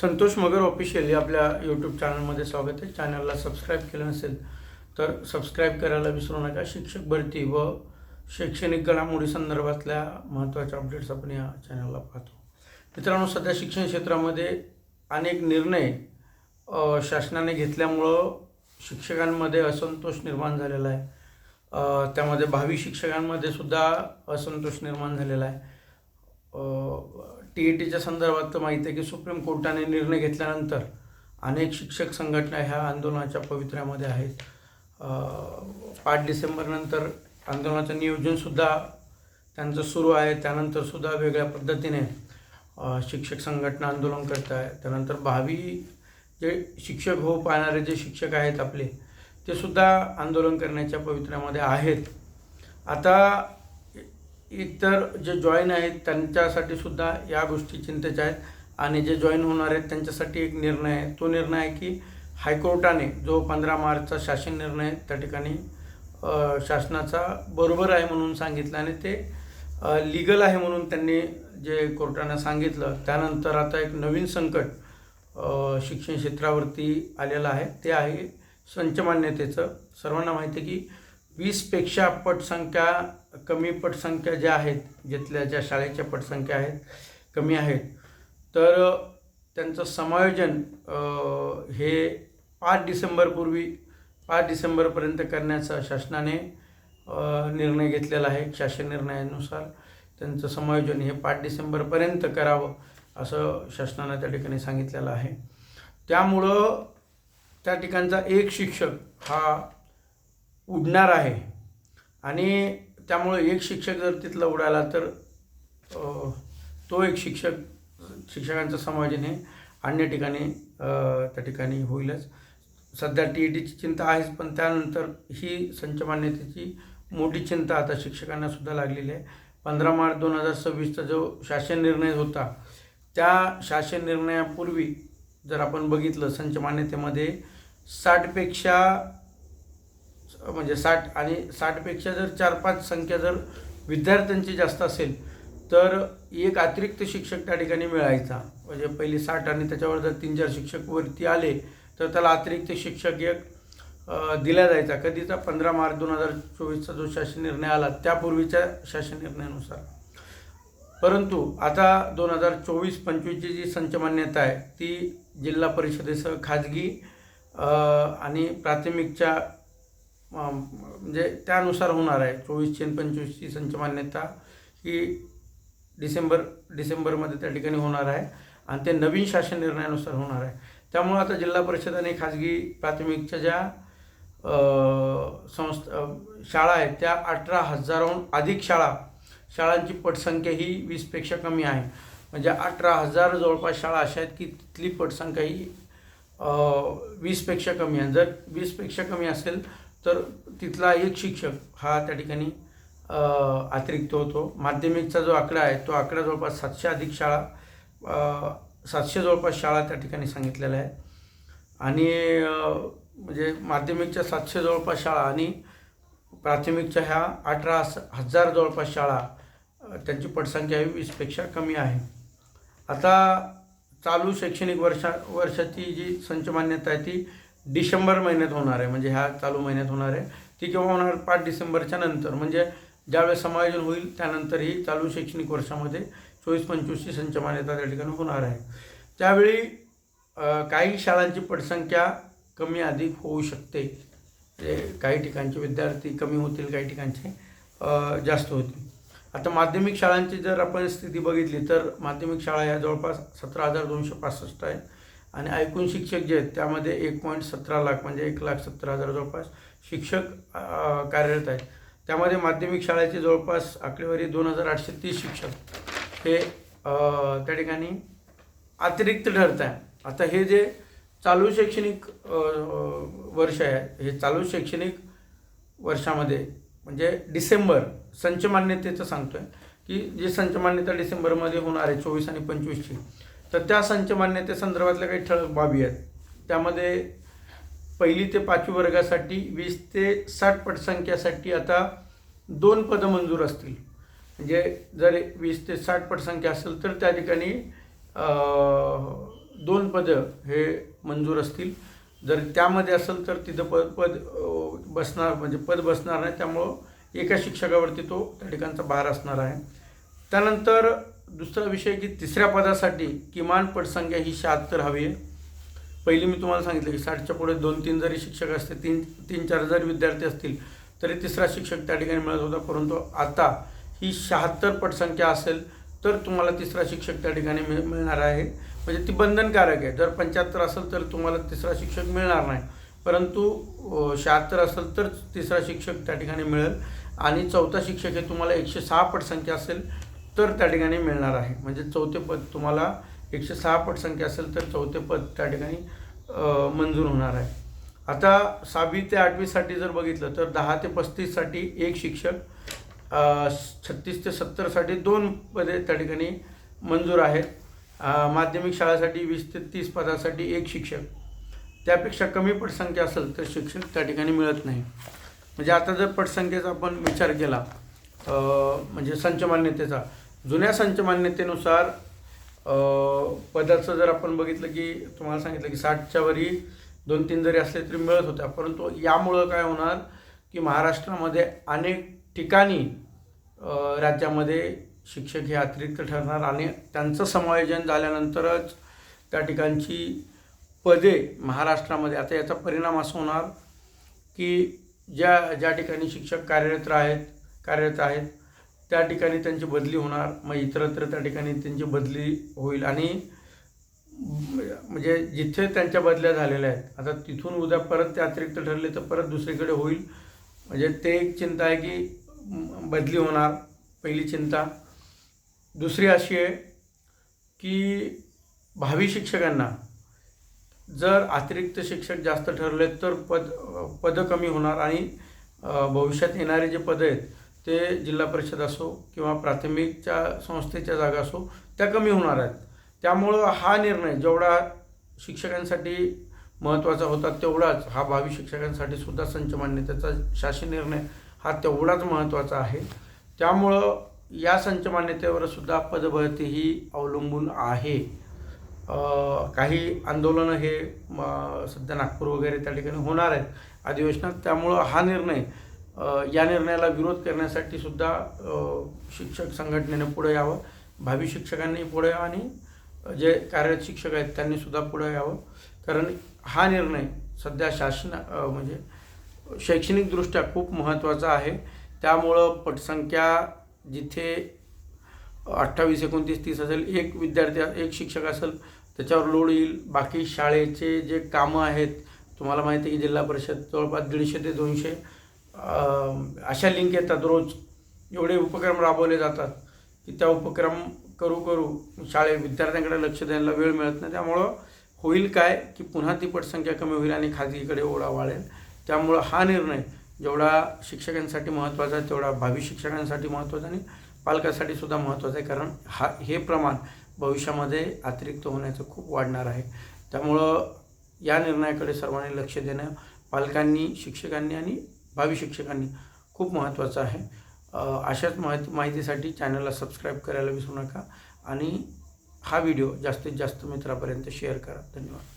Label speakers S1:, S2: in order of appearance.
S1: संतोष मगर official या आपल्या YouTube चॅनलमध्ये स्वागत आहे. चॅनलला सबस्क्राईब केलं नसेल तर सबस्क्राईब करायला विसरू नका. शिक्षक भरती व शैक्षणिक घडामोडी संदर्भातल्या महत्त्वाच्या अपडेट्स आपण या चॅनलला पाहतो. मित्रांनो सध्या शिक्षण क्षेत्रामध्ये अनेक निर्णय शासनाने घेतल्यामुळं शिक्षकांमध्ये असंतोष निर्माण झालेला आहे. त्यामध्ये भावी शिक्षकांमध्ये सुद्धा असंतोष निर्माण झालेला आहे. टी ई टीच्या संदर्भात तर माहिती आहे की सुप्रीम कोर्टाने निर्णय घेतल्यानंतर अनेक शिक्षक संघटना ह्या आंदोलनाच्या पवित्र्यामध्ये आहेत. पाच डिसेंबरनंतर आंदोलनाचं नियोजनसुद्धा त्यांचं सुरू आहे. त्यानंतरसुद्धा वेगळ्या पद्धतीने शिक्षक संघटना आंदोलन करत आहे. त्यानंतर भावी जे शिक्षक होऊ पाहणारे जे शिक्षक आहेत आपले ते सुद्धा आंदोलन करण्याच्या पवित्र्यामध्ये आहेत. आता इतर जे जॉईन आहेत त्यांच्यासाठी सुद्धा या गोष्टी चिंतेच्या आहेत. आणि जे जॉईन होणार आहेत त्यांच्यासाठी एक निर्णय आहे. तो निर्णय आहे की हायकोर्टाने जो पंधरा मार्चचा शासन निर्णय त्या ठिकाणी शासनाचा बरोबर आहे म्हणून सांगितलं आणि ते लिगल आहे म्हणून त्यांनी जे कोर्टानं सांगितलं. त्यानंतर आता एक नवीन संकट शिक्षण क्षेत्रावरती आलेलं आहे. ते आहे संचमान्यतेचं सर्वांना माहिती आहे की वीसपेक्षा पटसंख्या कमी पटसंख्या ज्या आहेत जिथल्या ज्या शाळेच्या पटसंख्या आहेत कमी आहेत तर त्यांचं समायोजन हे पाच डिसेंबरपूर्वी पाच डिसेंबरपर्यंत करण्याचा शासनाने निर्णय घेतलेला आहे. शासन निर्णयानुसार त्यांचं समायोजन हे पाच डिसेंबरपर्यंत करावं असं शासनानं त्या ठिकाणी सांगितलेलं आहे. त्यामुळं त्या ठिकाणचा एक शिक्षक हा उडणार आहे. आणि त्यामुळे एक शिक्षक जर तिथला उडाला तर तो एक शिक्षक शिक्षकांचं समायोजन हे अन्य ठिकाणी त्या ठिकाणी होईलच. सध्या टी ई टीची चिंता आहेच पण त्यानंतर ही संच मान्यतेची मोठी चिंता आता शिक्षकांना सुद्धा लागलेली आहे. पंधरा मार्च दोन हजार सव्वीसचा जो शासन निर्णय होता त्या शासन निर्णयापूर्वी जर आपण बघितलं संच मान्यतेमध्ये साठपेक्षा म्हणजे साठ आणि साठपेक्षा जर चार पाच संख्या जर विद्यार्थ्यांची जास्त असेल तर एक अतिरिक्त शिक्षक त्या ठिकाणी मिळायचा. म्हणजे पहिली साठ आणि त्याच्यावर जर तीन चार शिक्षक वरती आले तर त्याला अतिरिक्त शिक्षक एक दिला जायचा. कधीचा? पंधरा मार्च दोन हजार चोवीसचा जो शासन निर्णय आला त्यापूर्वीच्या शासन निर्णयानुसार. परंतु आता दोन हजार चोवीस पंचवीसची जी संचमान्यता आहे ती जिल्हा परिषदेसह खाजगी आणि प्राथमिकच्या म्हणजे त्यानुसार होणार आहे. चोवीसची आणि पंचवीसची संच मान्यता ही डिसेंबर डिसेंबरमध्ये त्या ठिकाणी होणार आहे. आणि ते नवीन शासन निर्णयानुसार होणार आहे. त्यामुळं आता जिल्हा परिषद आणि खाजगी प्राथमिकच्या ज्या संस्था शाळा आहेत त्या अठरा हजाराहून अधिक शाळा शाळांची पटसंख्या ही वीसपेक्षा कमी आहे. म्हणजे अठरा हजार जवळपास शाळा अशा आहेत की तिथली पटसंख्या ही वीसपेक्षा कमी आहे. जर वीसपेक्षा कमी असेल तर तिथला एक शिक्षक हा त्या ठिकाणी अतिरिक्त होतो. माध्यमिकचा जो आकडा आहे तो आकडा जवळपास सातशे अधिक शाळा सातशे जवळपास शाळा त्या ठिकाणी सांगितलेल्या आहे आणि म्हणजे माध्यमिकच्या सातशे जवळपास शाळा आणि प्राथमिकच्या ह्या अठरा हजार जवळपास शाळा त्यांची पटसंख्या ही वीसपेक्षा कमी आहे. आता चालू शैक्षणिक वर्षा वर्षाची जी संच मान्यता आहे ती डिसेंबर महिन्यात होणार आहे म्हणजे ह्या चालू महिन्यात होणार आहे. ती केव्हा होणार? पाच डिसेंबरच्या नंतर. म्हणजे ज्यावेळेस समायोजन होईल त्यानंतर ही चालू शैक्षणिक वर्षामध्ये चोवीस पंचवीसची संच मान्यता त्या ठिकाणी होणार आहे. त्यावेळी काही शाळांची पटसंख्या कमी अधिक होऊ शकते म्हणजे काही ठिकाणचे विद्यार्थी कमी होतील काही ठिकाणचे जास्त होतील. आता माध्यमिक शाळांची जर आपण स्थिती बघितली तर माध्यमिक शाळा या जवळपास सतरा हजार दोनशे पासष्ट आहेत आणि ऐकून शिक्षक जे आहेत त्यामध्ये एक पॉईंट सतरा लाख म्हणजे एक लाख सत्तर हजार जवळपास शिक्षक कार्यरत आहेत. त्यामध्ये माध्यमिक शाळेचे जवळपास आकडेवारी दोन हजार आठशे तीस शिक्षक हे त्या ठिकाणी अतिरिक्त ठरत आहे आता हे जे चालू शैक्षणिक वर्ष आहे हे चालू शैक्षणिक वर्षामध्ये म्हणजे डिसेंबर संचमान्यतेचं सांगतो आहे की जे संचमान्यता डिसेंबरमध्ये होणार आहे चोवीस आणि पंचवीसची तर त्या संच मान्यतेसंदर्भातल्या काही ठळक बाबी आहेत. त्यामध्ये पहिली ते पाचवी वर्गासाठी वीस ते साठ पटसंख्यासाठी आता दोन पदं मंजूर असतील. म्हणजे जर वीस ते साठ पटसंख्या असेल तर त्या ठिकाणी दोन पदं हे मंजूर असतील. जर त्यामध्ये असेल तर तिथं पद पद बसणार म्हणजे पद बसणार नाही. त्यामुळं एका शिक्षकावरती तो त्या ठिकाणचा भार असणार आहे. त्यानंतर दुसरा विषय की तिसऱ्या पदासाठी किमान पटसंख्या ही शहात्तर हवी आहे. पहिली मी तुम्हाला सांगितलं की साठच्या पुढे दोन तीन जरी शिक्षक असते तीन तीन चार जरी विद्यार्थी असतील तरी तिसरा शिक्षक त्या ठिकाणी मिळत होता. परंतु आता ही शहात्तर पटसंख्या असेल तर तुम्हाला तिसरा शिक्षक त्या ठिकाणी मिळ मिळणार आहे. म्हणजे ती बंधनकारक आहे. जर पंच्याहत्तर असेल तर तुम्हाला तिसरा शिक्षक मिळणार नाही. परंतु शहात्तर असेल तर तिसरा शिक्षक त्या ठिकाणी मिळेल. आणि चौथा शिक्षक हे तुम्हाला एकशे सहा पटसंख्या असेल तर त्या ठिकाणी मिळणार आहे. म्हणजे चौथे पद तुम्हाला एकशे सहा पटसंख्या असेल तर चौथे पद त्या ठिकाणी मंजूर होणार आहे. आता सहावी ते आठवीसाठी जर बघितलं तर दहा ते पस्तीससाठी एक शिक्षक छत्तीस ते सत्तरसाठी दोन पदे त्या ठिकाणी मंजूर आहेत. माध्यमिक शाळेसाठी वीस ते तीस पदासाठी एक शिक्षक. त्यापेक्षा कमी पटसंख्या असेल तर शिक्षक त्या ठिकाणी मिळत नाही. म्हणजे आता जर पटसंख्येचा आपण विचार केला म्हणजे संच मान्यतेचा जुन्या संचमान्यतेनुसार पदाचं जर आपण बघितलं की तुम्हाला सांगितलं की साठच्या वरी दोन तीन जरी असले तरी मिळत होत्या परंतु यामुळं काय होणार की महाराष्ट्रामध्ये अनेक ठिकाणी राज्यामध्ये शिक्षक हे अतिरिक्त ठरणार आणि त्यांचं समायोजन झाल्यानंतरच त्या ठिकाणची पदे महाराष्ट्रामध्ये आता याचा परिणाम असा होणार की ज्या ज्या ठिकाणी शिक्षक कार्यरत आहेत कार्यरत आहेत त्या ठिकाणी त्यांची बदली होणार मग इतरत्र त्या ठिकाणी त्यांची बदली होईल. आणि म्हणजे जिथे त्यांच्या बदल्या झालेल्या आहेत आता तिथून उद्या परत ते अतिरिक्त ठरले तर परत दुसरीकडे होईल. म्हणजे ते एक चिंता आहे की बदली होणार पहिली चिंता. दुसरी अशी आहे की भावी शिक्षकांना जर अतिरिक्त शिक्षक जास्त ठरले तर पद पदं कमी होणार आणि भविष्यात येणारे जे पदं आहेत ते जिल्हा परिषद असो किंवा प्राथमिकच्या संस्थेच्या जागा असो त्या कमी होणार आहेत. त्यामुळं हा निर्णय जेवढा शिक्षकांसाठी महत्त्वाचा होता तेवढाच हा भावी शिक्षकांसाठी सुद्धा संच मान्यतेचा शासन निर्णय हा तेवढाच महत्त्वाचा आहे. त्यामुळं या संच मान्यतेवर सुद्धा पदभरती ही अवलंबून आहे. काही आंदोलनं हे म, सध्या नागपूर वगैरे त्या ठिकाणी होणार आहेत. अधिवेशनात त्यामुळं हा निर्णय या निर्णयाला विरोध करण्यासाठी सुद्धा शिक्षक संघटनेने पुढे यावं. भावी शिक्षकांनी पुढे आणि जे कार्यरत शिक्षक आहेत त्यांनी सुद्धा पुढे यावं. कारण हा निर्णय सध्या शासन म्हणजे शैक्षणिकदृष्ट्या खूप महत्त्वाचा आहे. त्यामुळं पटसंख्या जिथे अठ्ठावीस एकोणतीस तीस असेल एक विद्यार्थी एक शिक्षक असेल त्याच्यावर लोड येईल. बाकी शाळेचे जे कामं आहेत तुम्हाला माहिती आहे की जिल्हा परिषद जवळपास दीडशे ते दोनशे अशा लिंक येतात रोज. एवढे उपक्रम राबवले जातात की त्या उपक्रम करू करू शाळे विद्यार्थ्यांकडे लक्ष द्यायला वेळ मिळत नाही. त्यामुळं होईल काय की पुन्हा ती पटसंख्या कमी होईल आणि खाजगीकडे ओढा वाढेल. त्यामुळं हा निर्णय जेवढा शिक्षकांसाठी महत्त्वाचा आहे तेवढा भावी शिक्षकांसाठी महत्त्वाचा आणि पालकासाठी सुद्धा महत्त्वाचं आहे. कारण हा हे प्रमाण भविष्यामध्ये अतिरिक्त होण्याचं खूप वाढणार आहे. त्यामुळं या निर्णयाकडे सर्वांनी लक्ष देणं पालकांनी शिक्षकांनी आणि भावी शिक्षकांनी खूप महत्त्वाचं आहे. अशाच माहिती माहितीसाठी चॅनलला सबस्क्राईब करायला विसरू नका आणि हा व्हिडिओ जास्तीत जास्त मित्रापर्यंत शेअर करा. धन्यवाद.